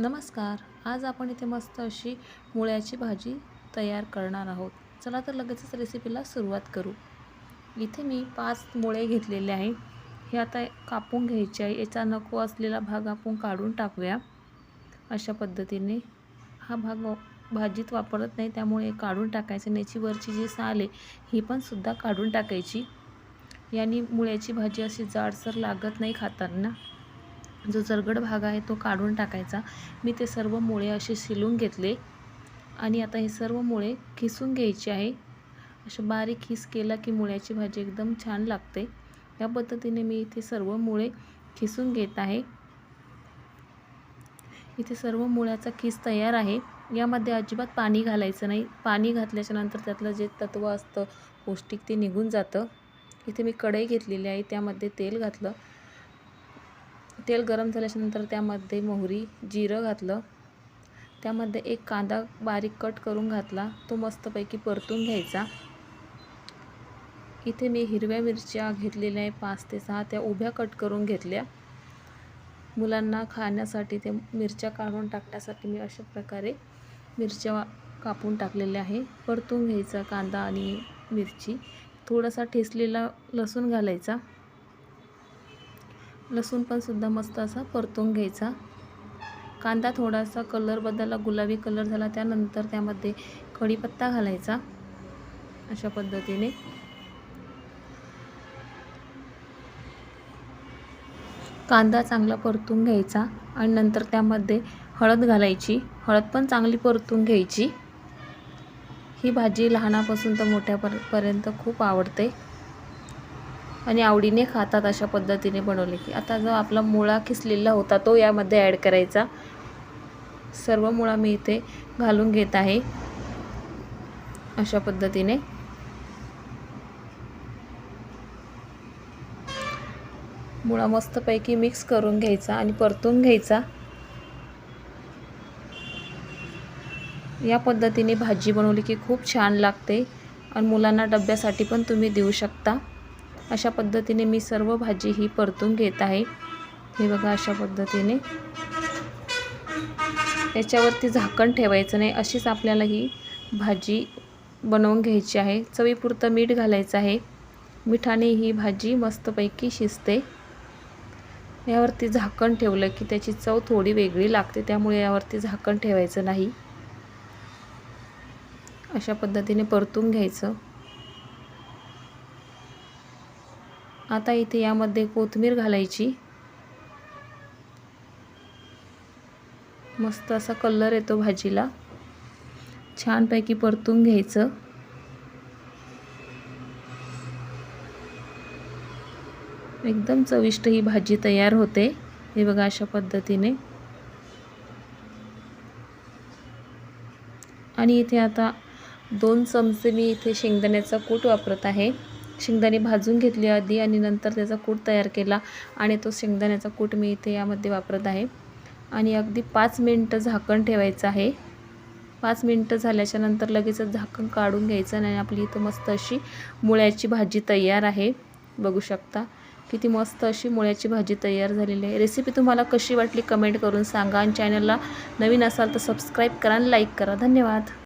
नमस्कार. आज आपण इथे मस्त अशी मुळ्याची भाजी तयार करणार आहोत. चला तर लगेचच रेसिपीला सुरुवात करू. इथे मी पाच मुळे घेतलेले आहे. हे आता कापून घ्यायचे आहे. याचा नको असलेला भाग आपण काढून टाकूया. अशा पद्धतीने. हा भाग भाजीत वापरत नाही त्यामुळे काढून टाकायचं आणि याची वरची जी साल आहे ही पण सुद्धा काढून टाकायची. याने मुळ्याची भाजी अशी जाडसर लागत नाही खाताना. जो जरगड भाग आहे तो काढून टाकायचा. मी ते सर्व मुळे असे शिलून घेतले. आणि आता हे सर्व मुळे खिसून घ्यायचे आहे. असे बारीक खिस केला की मुळ्याची भाजी एकदम छान लागते. या पद्धतीने मी इथे सर्व मुळे खिसून घेत आहे. इथे सर्व मुळ्याचा खिस तयार आहे. यामध्ये अजिबात पाणी घालायचं नाही. पाणी घातल्याच्या नंतर त्यातलं जे तत्व असतं पौष्टिक ते निघून जातं. इथे मी कढई घेतलेली आहे. त्यामध्ये तेल घातलं. तेल गरम झाल्याच्यानंतर त्यामध्ये मोहरी जिरं घातलं. त्यामध्ये एक कांदा बारीक कट करून घातला. तो मस्तपैकी परतून घ्यायचा. इथे मी हिरव्या मिरच्या घेतलेल्या आहे पाच ते सहा. त्या उभ्या कट करून घेतल्या. मुलांना खाण्यासाठी ते मिरच्या काढून टाकण्यासाठी मी अशा प्रकारे मिरच्या कापून टाकलेल्या आहे. परतून घ्यायचा कांदा आणि मिरची. थोडासा ठेचलेला लसूण घालायचा. लसूण पण सुद्धा मस्त असा परतून घ्यायचा. कांदा थोडासा कलर बदलला गुलाबी कलर झाला त्यानंतर त्यामध्ये कढीपत्ता घालायचा अशा पद्धतीने. कांदा चांगला परतून घ्यायचा आणि नंतर त्यामध्ये हळद घालायची. हळद पण चांगली परतून घ्यायची. ही भाजी लहानापासून तर मोठ्यापर्यंत खूप आवडते. आणि आवडीने खातात अशा पद्धतीने बनवले की. आता जो आपला मुळा खिसलेला होता तो यामध्ये ॲड करायचा. सर्व मुळा मी इथे घालून घेत आहे. अशा पद्धतीने. मुळा मस्तपैकी मिक्स करून घ्यायचा आणि परतून घ्यायचा. या पद्धतीने भाजी बनवली की खूप छान लागते. आणि मुलांना डब्यासाठी पण तुम्ही देऊ शकता. अशा पद्धतीने मी सर्व भाजी ही परतून घेत आहे. हे बघा अशा पद्धतीने. याच्यावरती झाकण ठेवायचं नाही. अशीच आपल्याला ही भाजी बनवून घ्यायची आहे. चवीपुरतं मीठ घालायचं आहे. मिठाने ही भाजी मस्तपैकी शिजते. यावरती झाकण ठेवलं की त्याची चव थोडी वेगळी लागते. त्यामुळे यावरती झाकण ठेवायचं नाही. अशा पद्धतीने परतून घ्यायचं. आता इथे यामध्ये कोथिंबीर घालायची. मस्त असा कलर येतो भाजीला. छानपैकी परतून घ्यायचं. एकदम चविष्ट ही भाजी तयार होते. हे बघा अशा पद्धतीने. आणि इथे आता दोन चमचे मी इथे शेंगदाण्याचा कूट वापरत आहे. शेंगदाणे भाजून घेतली आधी आणि नंतर त्याचा कूट तयार केला आणि तो शेंगदाण्याचा कूट मी इथे यामध्ये वापरत आहे. आणि अगदी पाच मिनटं झाकण ठेवायचं आहे. पाच मिनटं झाल्याच्यानंतर लगेचच झाकण काढून घ्यायचं आणि आपली इथं मस्त अशी मुळ्याची भाजी तयार आहे. बघू शकता किती मस्त अशी मुळ्याची भाजी तयार झालेली आहे. रेसिपी तुम्हाला कशी वाटली कमेंट करून सांगा आणि चॅनलला नवीन असाल तर सबस्क्राईब करा आणि लाईक करा. धन्यवाद.